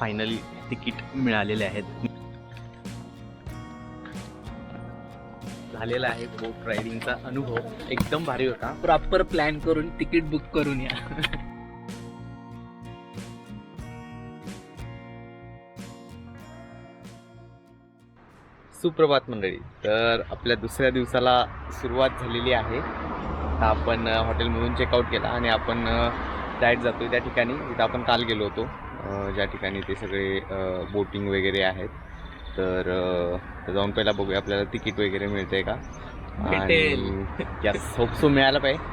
Finally ticket मिळालेले आहेत. झालेला आहे बोट रायडिंगचा अनुभव. एकदम भारी होता. प्रॉपर प्लॅन करून तिकीट बुक करून या. सुप्रभात मंडळी तर आपल्या दुसऱ्या दिवसाला सुरुवात झालेली आहे. आता आपण हॉटेलमधून चेकआउट केला आणि आपण डायट जातो त्या ठिकाणी. जिथं आपण काल गेलो होतो. ज्या ठिकाणी ते सगळे बोटिंग वगैरे आहेत. तर जाऊन पहिला बघूया आपल्याला तिकीट वगैरे मिळतंय का? भेटेल. यस होप सो मिळालं पाहिजे.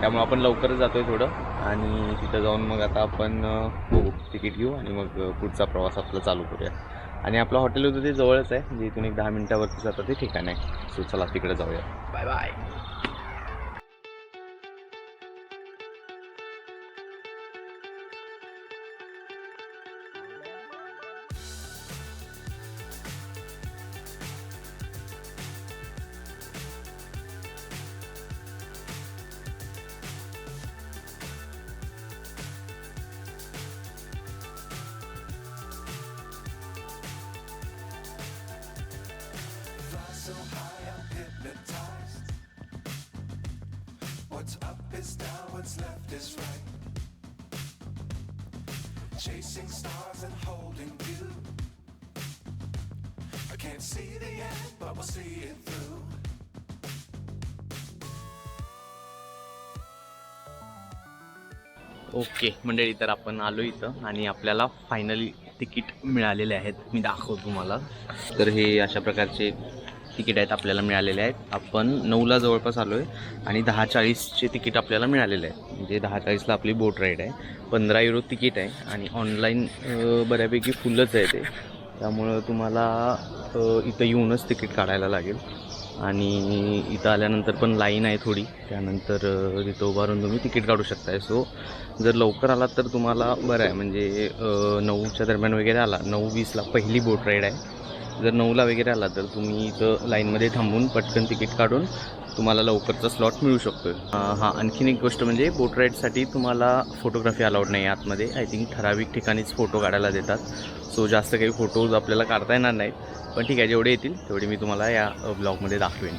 त्यामुळे आपण लवकरच जातोय थोडं. आणि तिथं जाऊन मग आता आपण बघू तिकीट घेऊ आणि मग पुढचा प्रवास आपला चालू करूया. आणि आपलं हॉटेल होतं ते जवळच आहे. म्हणजे इथून एक दहा मिनिटावरती जातं ते ठिकाण आहे. सो चला तिकडे जाऊया. Bye bye Chasing stars and holding you. I can't see the end, but we'll see it through. Okay मंडळी तर आपण आलो इथं आणि आपल्याला फायनली तिकीट मिळालेले आहेत मी दाखवतो तुम्हाला तर हे अशा प्रकारचे तिकीट आहेत आपल्याला मिळालेले आहेत. आपण नऊला जवळपास आलो आहे आणि दहा चाळीसचे तिकीट आपल्याला मिळालेले आहे म्हणजे दहा चाळीसला आपली बोट राईड आहे. पंधरा युरो तिकीट आहे आणि ऑनलाईन बऱ्यापैकी फुलच आहे ते. त्यामुळं तुम्हाला इथं येऊनच तिकीट काढायला लागेल. आणि इथं आल्यानंतर पण लाईन आहे थोडी. त्यानंतर तिथं उभारून तुम्ही तिकीट काढू शकताय. सो जर लवकर आलात तर तुम्हाला बरं आहे. म्हणजे नऊच्या दरम्यान वगैरे आला. नऊ वीसला पहिली बोट राईड आहे. जर नऊला वगैरे आला तर तुम्ही इथं लाईनमध्ये थांबून पटकन तिकीट काढून तुम्हाला लवकरचा स्लॉट मिळू शकतो हां आणखीन एक गोष्ट म्हणजे बोट राईडसाठी तुम्हाला फोटोग्राफी अलाउड नाही आहे आतमध्ये. आय थिंक ठराविक ठिकाणीच फोटो काढायला देतात. सो जास्त काही फोटोज आपल्याला काढता येणार नाहीत. पण ठीक आहे जेवढे येतील तेवढे मी तुम्हाला या ब्लॉगमध्ये दाखवेन.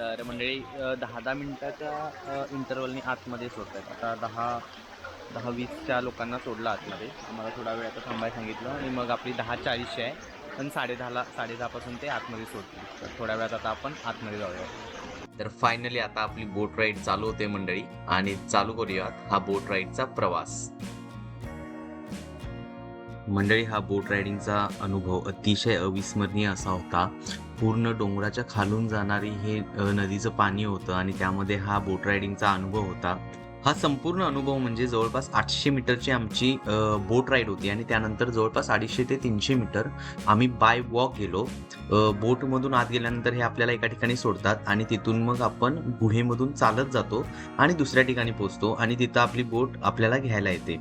तर मंडळी दहा दहा मिनटाच्या इंटरवलनी आतमध्ये सोडतात आता दहा दहा वीसच्या लोकांना सोडलं आतमध्ये. आम्हाला थोडा वेळ आता थांबायला सांगितलं आणि मग आपली दहा चाळीसशे आहे. पण साडेदहाला साडेदहापासून ते आतमध्ये सोडतील. तर थोड्या वेळात आता आपण आतमध्ये जाऊया. तर फायनली आता आपली बोट राईड चालू होते मंडळी. आणि चालू करूयात हा बोट राईडचा प्रवास. मंडळी हा बोट रायडिंगचा अनुभव अतिशय अविस्मरणीय असा होता. पूर्ण डोंगराच्या खालून जाणारी हे नदीचं पाणी होतं आणि त्यामध्ये हा बोट रायडिंगचा अनुभव होता. हा संपूर्ण अनुभव म्हणजे जवळपास आठशे मीटरची आमची बोट राईड होती आणि त्यानंतर जवळपास अडीचशे ते तीनशे मीटर आम्ही बाय वॉक गेलो. बोटमधून आत गेल्यानंतर हे आपल्याला एका ठिकाणी सोडतात आणि तिथून मग आपण गुहेमधून चालत जातो आणि दुसऱ्या ठिकाणी पोहोचतो आणि तिथं आपली बोट आपल्याला घ्यायला येते.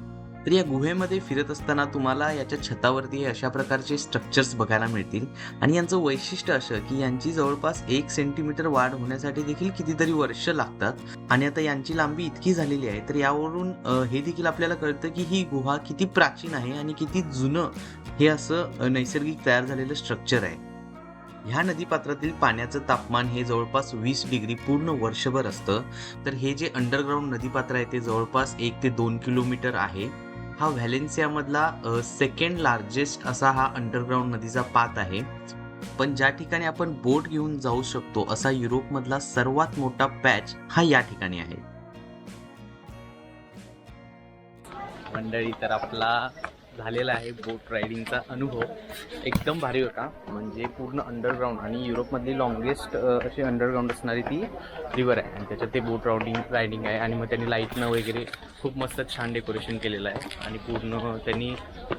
तर या गुहेमध्ये फिरत असताना तुम्हाला याच्या छतावरती हे अशा प्रकारचे स्ट्रक्चर्स बघायला मिळतील. आणि यांचं वैशिष्ट्य असं की यांची जवळपास एक सेंटीमीटर वाढ होण्यासाठी देखील कितीतरी वर्ष लागतात. आणि आता यांची लांबी इतकी झालेली आहे तर यावरून हे देखील आपल्याला कळतं की ही गुहा किती प्राचीन आहे आणि किती जुनं हे असं नैसर्गिक तयार झालेलं स्ट्रक्चर आहे. ह्या नदीपात्रातील पाण्याचं तापमान हे जवळपास वीस डिग्री पूर्ण वर्षभर असतं. तर हे जे अंडरग्राऊंड नदीपात्र आहे ते जवळपास एक ते दोन किलोमीटर आहे. हा व्हॅलेन्सियामधला सेकंड लार्जेस्ट असा हा अंडरग्राऊंड नदीचा पात आहे. पण ज्या ठिकाणी आपण बोट घेऊन जाऊ शकतो असा युरोपमधला सर्वात मोठा पॅच हा या ठिकाणी आहे. मंडळी तर आपला झालेला आहे बोट रायडिंगचा अनुभव. एकदम भारी होता. म्हणजे पूर्ण अंडरग्राऊंड आणि युरोपमधली लॉंगेस्ट अशी अंडरग्राऊंड असणारी ती रिवर आहे. आणि त्याच्यात ते बोट राउडिंग रायडिंग आहे. आणि मग त्यांनी लाईटनं वगैरे खूप मस्त छान डेकोरेशन केलेलं आहे. आणि पूर्ण त्यांनी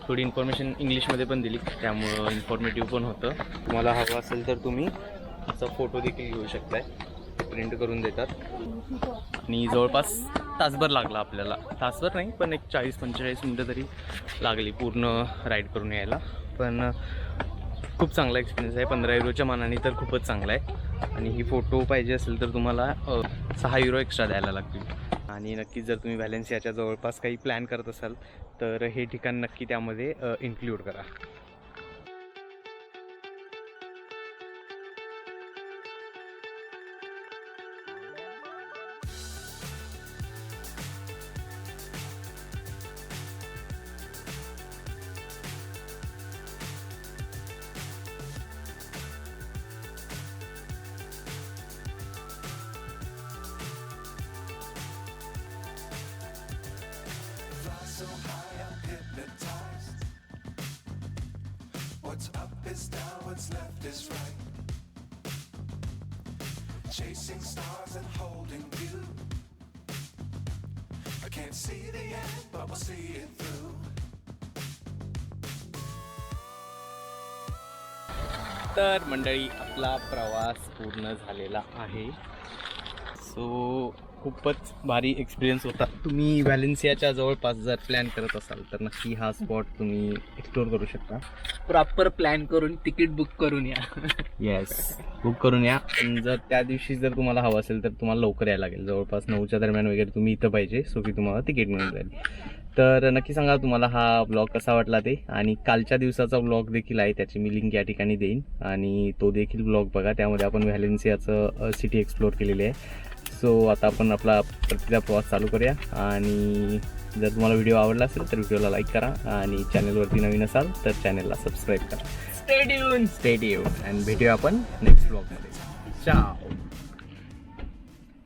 थोडी इन्फॉर्मेशन इंग्लिशमध्ये पण दिली. त्यामुळं इन्फॉर्मेटिव्ह पण होतं. तुम्हाला हवं असेल तर तुम्ही असा फोटो देखील घेऊ शकताय. प्रिंट करून देतात. आणि जवळपास तासभर लागला आपल्याला. तासभर नाही पण एक चाळीस पंचेचाळीस मिनटं तरी लागली पूर्ण राईड करून यायला. पण खूप चांगला एक्सपिरियन्स आहे. पंधरा युरोच्या मानाने तर खूपच चांगला आहे. आणि ही फोटो पाहिजे असेल तर तुम्हाला सहा युरो एक्स्ट्रा द्यायला लागतील. आणि नक्कीच जर तुम्ही व्हॅलेन्सियाच्या जवळपास काही प्लॅन करत असाल तर हे ठिकाण नक्की त्यामध्ये इन्क्ल्यूड करा. What's up is down, what's left is right. Chasing stars and holding you. I can't see the end, but we'll see it through. तर मंडळी आपला प्रवास पूर्ण झालेला आहे सो खूपच भारी एक्सपिरियन्स होता. तुम्ही व्हॅलेन्सियाच्या जवळपास जर प्लॅन करत असाल तर नक्की हा स्पॉट तुम्ही एक्सप्लोर करू शकता. प्रॉपर प्लॅन करून तिकीट बुक करून या. येस बुक करून या. जर त्या दिवशी जर तुम्हाला हवं असेल तर तुम्हाला लवकर यायला लागेल. जवळपास नऊच्या दरम्यान वगैरे तुम्ही इथं पाहिजे सो की तुम्हाला तिकीट मिळून जाईल. तर नक्की सांगा तुम्हाला हा ब्लॉग कसा वाटला ते. आणि कालच्या दिवसाचा ब्लॉग देखील आहे त्याची मी लिंक या ठिकाणी देईन. आणि तो देखील ब्लॉग बघा. त्यामध्ये आपण व्हॅलेन्सियाचं सिटी एक्सप्लोर केलेली आहे. सो आता आपण आपला परतीचा प्रवास चालू करूया. आणि जर तुम्हाला व्हिडिओ आवडला असेल तर व्हिडिओला लाईक करा आणि चॅनलवरती नवीन असाल तर चॅनलला सबस्क्राईब करा. स्टेडियम स्टेडियम आणि भेटूया आपण नेक्स्ट ब्लॉगमध्ये चाओ